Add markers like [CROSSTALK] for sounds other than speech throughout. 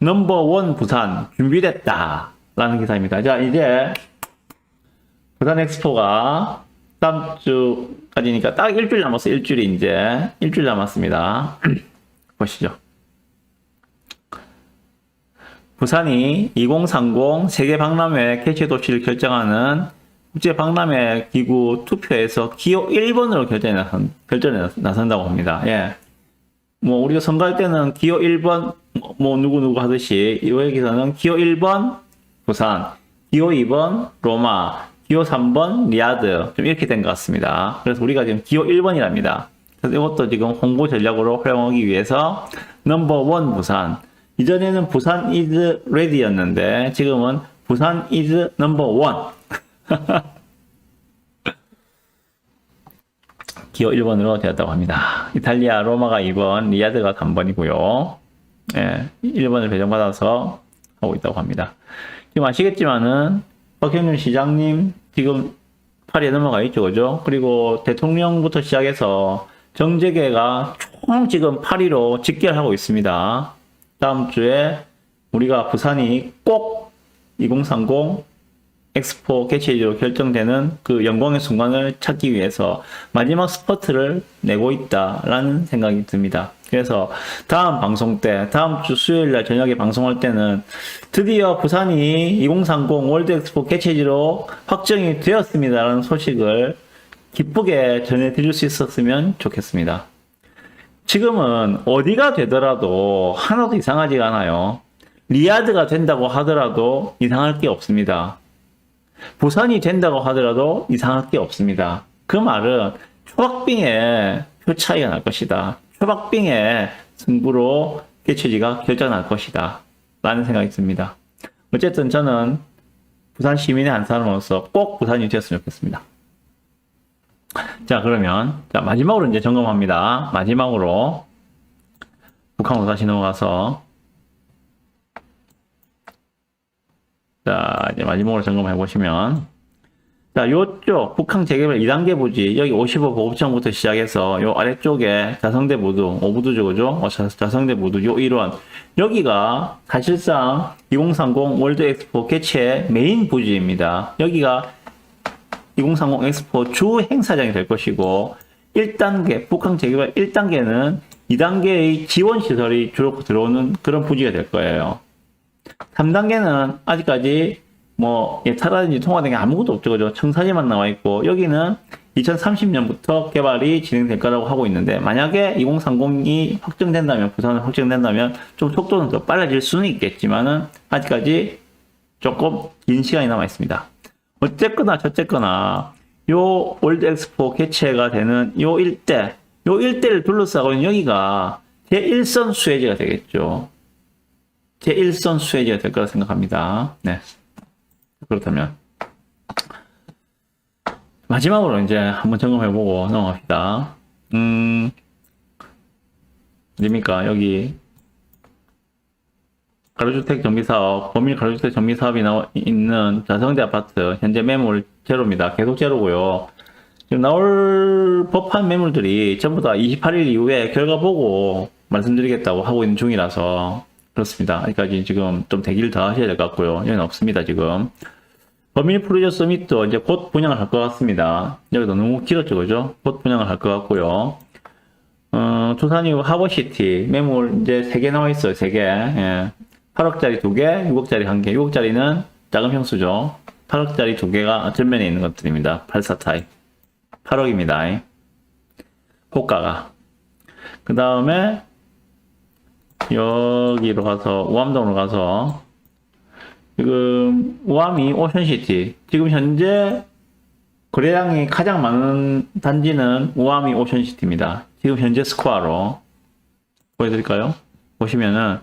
넘버원 부산 준비됐다. 라는 기사입니다. 자, 이제 부산 엑스포가 다음 주까지니까 딱 일주일 남았어요. 일주일이 이제. 일주일 남았습니다. [CLEARS THROAT] 보시죠. 부산이 2030 세계 박람회 개최 도시를 결정하는 국제 박람회 기구 투표에서 기호 1번으로 결정에 나선, 결정에 나선다고 합니다. 예. 뭐 우리가 선거할 때는 기호 1번 뭐 누구 누구 하듯이 여기서는 기호 1번 부산, 기호 2번 로마, 기호 3번 리아드 좀 이렇게 된 것 같습니다. 그래서 우리가 지금 기호 1번이랍니다. 그래서 이것도 지금 홍보 전략으로 활용하기 위해서 넘버 원 부산. 이전에는 부산 is ready였는데 지금은 부산 number one. [LAUGHS] 기호 1번으로 되었다고 합니다. 이탈리아 로마가 2번, 리아드가 3번이고요. 예, 1번을 배정받아서 하고 있다고 합니다. 지금 아시겠지만은 박형준 시장님 지금 파리에 넘어가 있죠, 그죠? 그리고 대통령부터 시작해서 정재계가 총 지금 파리로 직결하고 있습니다. 다음 주에 우리가 부산이 꼭 2030 엑스포 개최지로 결정되는 그 영광의 순간을 찾기 위해서 마지막 스퍼트를 내고 있다라는 생각이 듭니다. 그래서 다음 방송 때, 다음 주 수요일 날 저녁에 방송할 때는 드디어 부산이 2030 월드 엑스포 개최지로 확정이 되었습니다라는 소식을 기쁘게 전해드릴 수 있었으면 좋겠습니다. 지금은 어디가 되더라도 하나도 이상하지가 않아요. 리아드가 된다고 하더라도 이상할 게 없습니다. 부산이 된다고 하더라도 이상할 게 없습니다. 그 말은 초박빙의 표 차이가 날 것이다. 초박빙의 승부로 개최지가 결정날 것이다. 라는 생각이 듭니다. 어쨌든 저는 부산 시민의 한 사람으로서 꼭 부산이 되었으면 좋겠습니다. 자, 그러면, 자, 마지막으로 이제 점검합니다. 마지막으로, 북한으로 다시 넘어가서, 자, 이제 마지막으로 점검해 보시면, 자, 요쪽, 북한 재개발 2단계 부지, 여기 55 보급청부터 시작해서, 요 아래쪽에 자성대 무두, 오부두죠, 그죠? 어, 자, 자성대 무두, 요 일원. 여기가 사실상 2030 월드 엑스포 개최 메인 부지입니다. 여기가 2030 엑스포 주 행사장이 될 것이고 1단계 북한 재개발 1단계는 2단계의 지원 시설이 주로 들어오는 그런 부지가 될 거예요. 3단계는 아직까지 뭐 예타라든지 통화된 게 아무것도 없죠. 그죠? 청사진만 나와 있고 여기는 2030년부터 개발이 진행될 거라고 하고 있는데 만약에 2030이 확정된다면 부산을 확정된다면 좀 속도는 더 빨라질 수는 있겠지만은 아직까지 조금 긴 시간이 남아 있습니다. 어쨌거나 저쨌거나 요 월드 엑스포 개최가 되는 요 일대 요 일대를 둘러싸고 있는 여기가 제1선 수혜지가 되겠죠. 제1선 수혜지가 될 거라 생각합니다. 네. 그렇다면 마지막으로 이제 한번 점검해보고 넘어갑시다. 음, 어딥니까? 여기 가로주택 정비사업, 범일 가로주택 정비사업이 나와 있는 자성대 아파트, 현재 매물 제로입니다. 계속 제로고요. 지금 나올 법한 매물들이 전부 다 28일 이후에 결과 보고 말씀드리겠다고 하고 있는 중이라서 그렇습니다. 아직까지 지금 좀 대기를 더 하셔야 될 것 같고요. 여기는 없습니다, 지금. 범일 프로젝트 서밋도 이제 곧 분양을 할 것 같습니다. 여기도 너무 길었죠, 그죠? 곧 분양을 할 것 같고요. 어, 두산이 하버시티 매물 이제 3개 나와 있어요, 3개. 예. 8억짜리 2개, 6억짜리 1개. 6억짜리는 작은 평수죠. 8억짜리 2개가 전면에 있는 것들입니다. 84 타입. 8억입니다. 호가가. 그 다음에 여기로 가서 우암동으로 가서 지금 우암이 오션시티 지금 현재 거래량이 가장 많은 단지는 우암이 오션시티입니다. 지금 현재 스코어로 보여드릴까요? 보시면은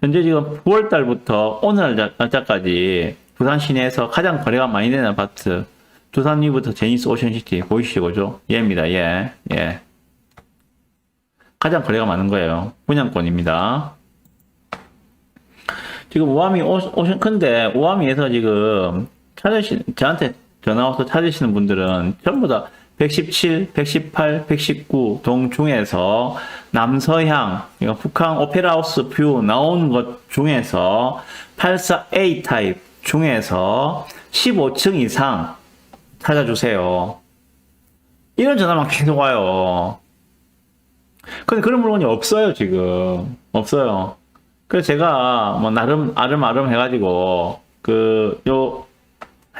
현재 지금 9월 달부터 오늘 날짜까지 부산 시내에서 가장 거래가 많이 되는 아파트 두산 위부터 제니스 오션시티 보이시죠? 그죠? 얘입니다. 얘. 예. 가장 거래가 많은 거예요. 분양권입니다. 지금 우아미 오- 오션 근데 우아미에서 지금 찾으시 저한테 전화 와서 찾으시는 분들은 전부 다 117, 118, 119 동 중에서 남서향, 이거 북한 오페라하우스 뷰 나온 것 중에서 84A 타입 중에서 15층 이상 찾아주세요. 이런 전화만 계속 와요. 근데 그런 물건이 없어요, 지금. 없어요. 그래서 제가 뭐 나름 아름아름 해가지고 그 요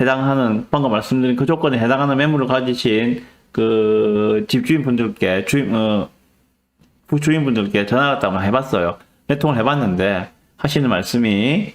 해당하는 방금 말씀드린 그 조건에 해당하는 매물을 가지신 그 집주인 분들께 주인 어 부주인 분들께 전화 갖다 한번 해봤어요. 내통을 해봤는데 하시는 말씀이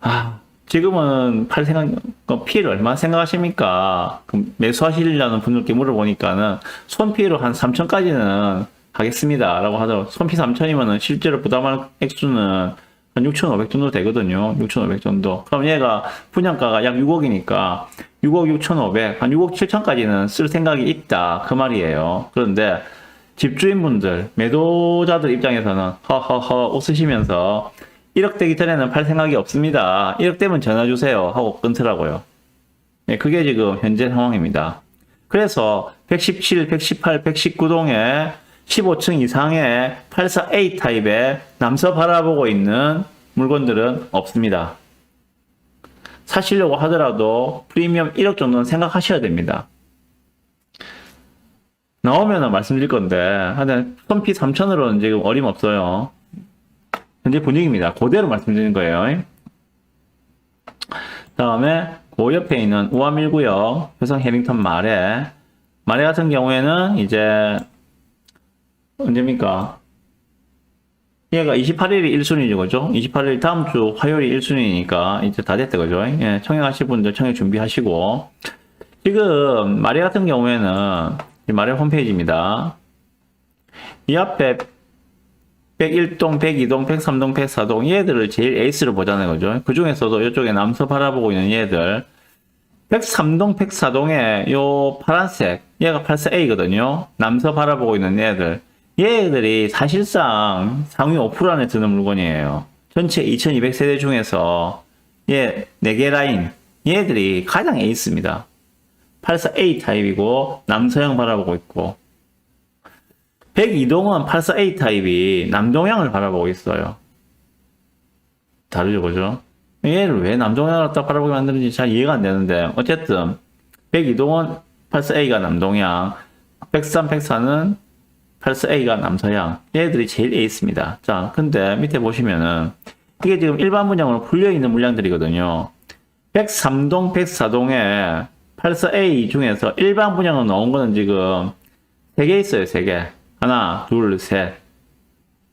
아 지금은 팔 생각 그 피해를 얼마나 생각하십니까? 그 매수하시려는 분들께 물어보니까는 손피해로 한 3천까지는 하겠습니다 라고 하더라고요. 손피 3천이면은 실제로 부담할 액수는 한 6,500 정도 되거든요. 6,500 정도. 그럼 얘가 분양가가 약 6억이니까 6억 6,500, 한 6억 7천까지는 쓸 생각이 있다. 그 말이에요. 그런데 집주인분들, 매도자들 입장에서는 허허허 웃으시면서 1억 되기 전에는 팔 생각이 없습니다. 1억 되면 전화 주세요. 하고 끊더라고요. 예, 그게 지금 현재 상황입니다. 그래서 117, 118, 119동에 15층 이상의 84A 타입의 남서 바라보고 있는 물건들은 없습니다. 사시려고 하더라도 프리미엄 1억 정도는 생각하셔야 됩니다. 나오면 말씀드릴 건데, 하여튼, 손피 3천으로는 지금 어림없어요. 현재 분위기입니다. 그대로 말씀드리는 거예요. 다음에, 그 옆에 있는 우암1구역, 효성 해밍턴 마레. 마레 같은 경우에는 이제, 언제입니까? 얘가 28일이 1순위죠, 그죠? 28일 다음 주 화요일이 1순위니까 이제 다 됐다, 그죠? 예, 청약하실 분들 청약 준비하시고. 지금, 마레 같은 경우에는, 이 마레 홈페이지입니다. 이 앞에 101동, 102동, 103동, 104동, 얘들을 제일 에이스로 보잖아요, 그죠? 그 중에서도 이쪽에 남서 바라보고 있는 얘들. 103동, 104동에 요 파란색, 얘가 84A거든요. 남서 바라보고 있는 얘들. 얘들이 사실상 상위 5% 안에 드는 물건이에요. 전체 2200세대 중에서 얘 4개 라인, 얘들이 가장 에이스입니다. 84A 타입이고 남서양 바라보고 있고 102동은 84A 타입이 남동양을 바라보고 있어요. 다르죠, 그죠? 얘를 왜 남동양을 갖다 바라보게 만드는지 잘 이해가 안 되는데 어쨌든 102동은 84A가 남동양 103, 104는 84A가 남서양 얘들이 제일 에이스입니다. 자, 근데 밑에 보시면은 이게 지금 일반 분양으로 풀려있는 물량들이거든요. 103동, 104동에 84A 중에서 일반 분양으로 나온 거는 지금 3개 있어요, 3개. 하나, 둘, 셋.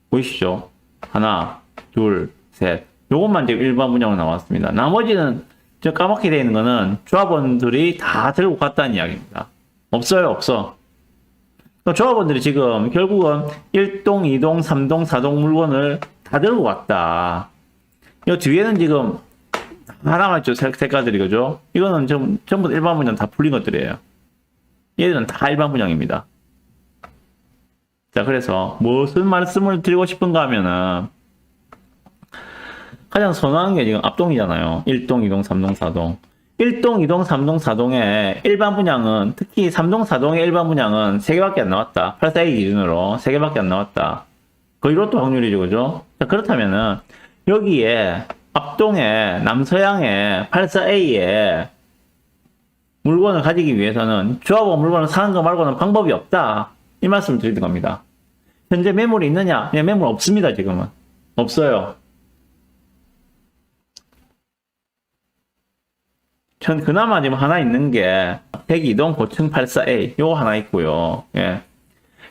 보이시죠? 하나, 둘, 셋. 요것만 지금 일반 분양으로 나왔습니다. 나머지는 저 까맣게 되어 있는 거는 조합원들이 다 들고 갔다는 이야기입니다. 없어요, 없어. 그러니까 조합원들이 지금 결국은 1동, 2동, 3동, 4동 물건을 다 들고 왔다. 이 뒤에는 지금 하나만 있죠. 색- 색깔들이, 그죠? 이거는 좀, 전부 다 일반 분양 다 풀린 것들이에요. 얘들은 다 일반 분양입니다. 자, 그래서 무슨 말씀을 드리고 싶은가 하면은 가장 선호하는 게 지금 앞동이잖아요. 1동, 2동, 3동, 4동. 1동, 2동, 3동, 4동의 일반 분양은 특히 3동, 4동의 일반 분양은 3개밖에 안 나왔다. 84A 기준으로 3개밖에 안 나왔다. 거의 로또 확률이죠, 그죠? 자, 그렇다면은 여기에 앞동에 남서양의 84A에 물건을 가지기 위해서는 조합원 물건을 사는 거 말고는 방법이 없다. 이 말씀을 드리는 겁니다. 현재 매물이 있느냐? 네, 매물 없습니다, 지금은. 없어요. 전 그나마 지금 하나 있는 게 102동 고층 84A 요거 하나 있고요. 예.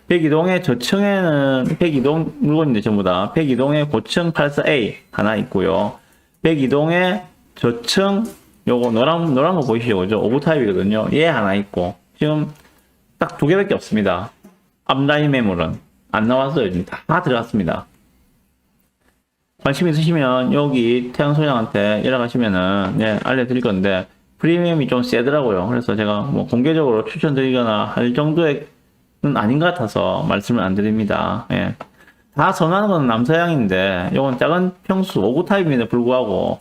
102동의 저층에는 102동 물건인데 전부 다 102동의 고층 84A 하나 있고요. 102동의 저층 요거 노란 노란 거 보이시죠? 그죠? 오브 타입이거든요. 얘 하나 있고 지금 딱 두 개밖에 없습니다. 앞라인 매물은 안 나왔어요. 지금 다 들어갔습니다. 관심 있으시면 여기 태양소장한테 연락하시면은 예, 알려드릴 건데 프리미엄이 좀 세더라고요. 그래서 제가 뭐 공개적으로 추천드리거나 할 정도의 는 아닌 것 같아서 말씀을 안 드립니다. 예. 다 선호하는 건 남서양인데 이건 작은 평수 5구 타입임에도 불구하고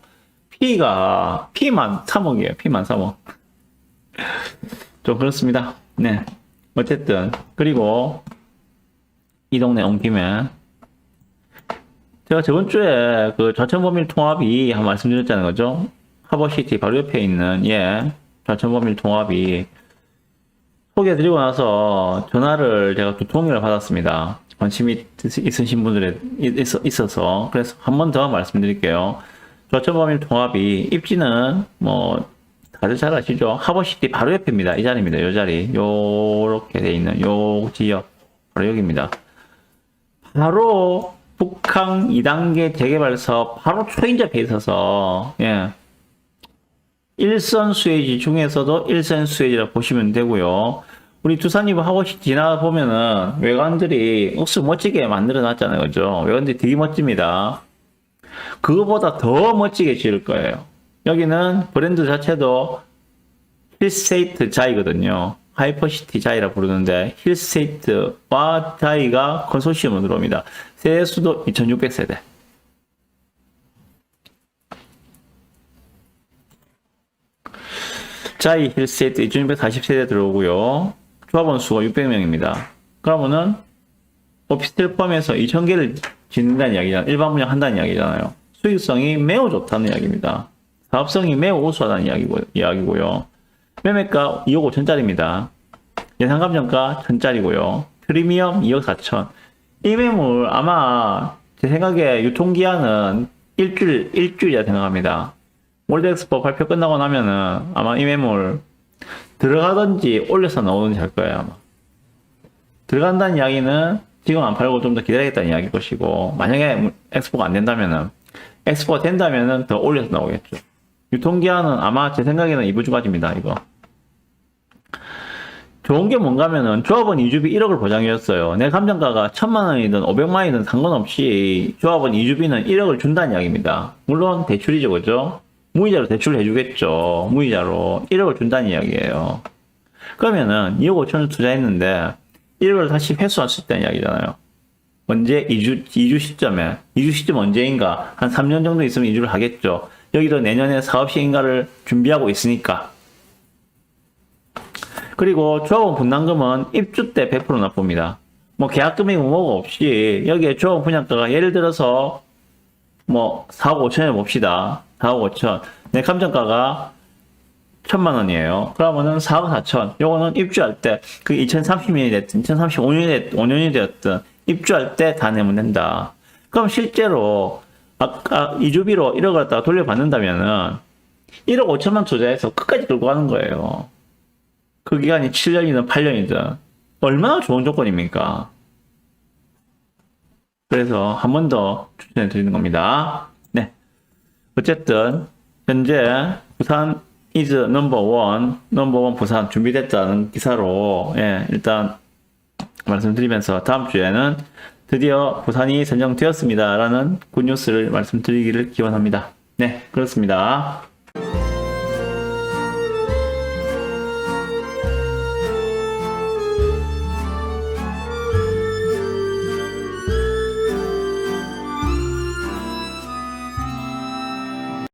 P가 P만 3억이에요. P만 3억. [LAUGHS] 좀 그렇습니다. 네. 어쨌든, 그리고 이 동네 온 김에 제가 저번 주에 그 좌천범일 통합이 한 말씀드렸잖아요. 그죠? 하버시티 바로 옆에 있는, 예, 좌천범일 통합이 소개해드리고 나서 전화를 제가 두 통을 받았습니다. 관심이 있으신 분들에 있- 있어서. 그래서 한 번 더 말씀드릴게요. 좌천범일 통합이 입지는 뭐 다들 잘 아시죠? 하버시티 바로 옆입니다. 이 자리입니다. 이 자리. 요렇게 돼 있는 요 지역. 바로 여기입니다. 바로 북한 2단계 재개발 사업 바로 초인접해 있어서 예. 일선 수혜지 중에서도 일선 수혜지라 보시면 되고요. 우리 두산이브 하고시 지나 보면은 외관들이 억수 멋지게 만들어 놨잖아요. 그죠? 외관들이 되게 멋집니다. 그거보다 더 멋지게 지을 거예요. 여기는 브랜드 자체도 힐스테이트 자이거든요. 하이퍼시티 자이라 부르는데 힐스테이트와 자이가 컨소시엄으로 들어옵니다. 세수도 2600세대. 자이 힐스테이트 2640세대 들어오고요. 조합원 수가 600명입니다. 그러면은 오피스텔 포함해서 2000개를 짓는다는 이야기잖아요. 일반 분양 한다는 이야기잖아요. 수익성이 매우 좋다는 이야기입니다. 사업성이 매우 우수하다는 이야기고, 이야기고요. 매매가 2억 5천짜리입니다. 예상감정가 1000짜리고요. 프리미엄 2억 4천. 이 매물 아마 제 생각에 유통기한은 일주일, 일주일이라 생각합니다. 월드엑스포 발표 끝나고 나면은 아마 이 매물 들어가든지 올려서 나오든지 할 거예요, 아마. 들어간다는 이야기는 지금 안 팔고 좀 더 기다리겠다는 이야기일 것이고, 만약에 엑스포가 안 된다면은, 엑스포가 된다면은 더 올려서 나오겠죠. 유통기한은 아마 제 생각에는 2부주까지입니다, 이거. 좋은 게 뭔가면은 조합원 이주비 1억을 보장해줬어요. 내 감정가가 천만 원이든 500만 원이든 상관없이 조합원 이주비는 1억을 준다는 이야기입니다. 물론 대출이죠, 그죠? 무이자로 대출을 해주겠죠. 무이자로 1억을 준다는 이야기예요. 그러면은 2억 5천을 투자했는데 1억을 다시 회수할 수 있다는 이야기잖아요. 언제 이주 이주 시점에 이주 시점 언제인가 한 3년 정도 있으면 이주를 하겠죠. 여기도 내년에 사업 시행가를 준비하고 있으니까. 그리고 조합원 분담금은 입주 때 100% 납부입니다. 뭐 계약금이 뭐가 없이 여기에 조합원 분양가가 예를 들어서 뭐 4억 5천에 봅시다. 4억 5천. 내 감정가가 천만 원이에요. 그러면은 4억 4천. 요거는 입주할 때, 그 2030년이 됐든, 2035년이, 5년이 되었든, 입주할 때 다 내면 된다. 그럼 실제로, 아까 이주비로 1억을 갖다가 돌려받는다면은, 1억 5천만 투자해서 끝까지 끌고 가는 거예요. 그 기간이 7년이든 8년이든. 얼마나 좋은 조건입니까? 그래서 한 번 더 추천해 드리는 겁니다. 네. 어쨌든, 현재 부산 one, number one 부산 준비됐다는 기사로, 예, 일단 말씀드리면서 다음 주에는 드디어 부산이 선정되었습니다. 라는 굿뉴스를 말씀드리기를 기원합니다. 네, 그렇습니다.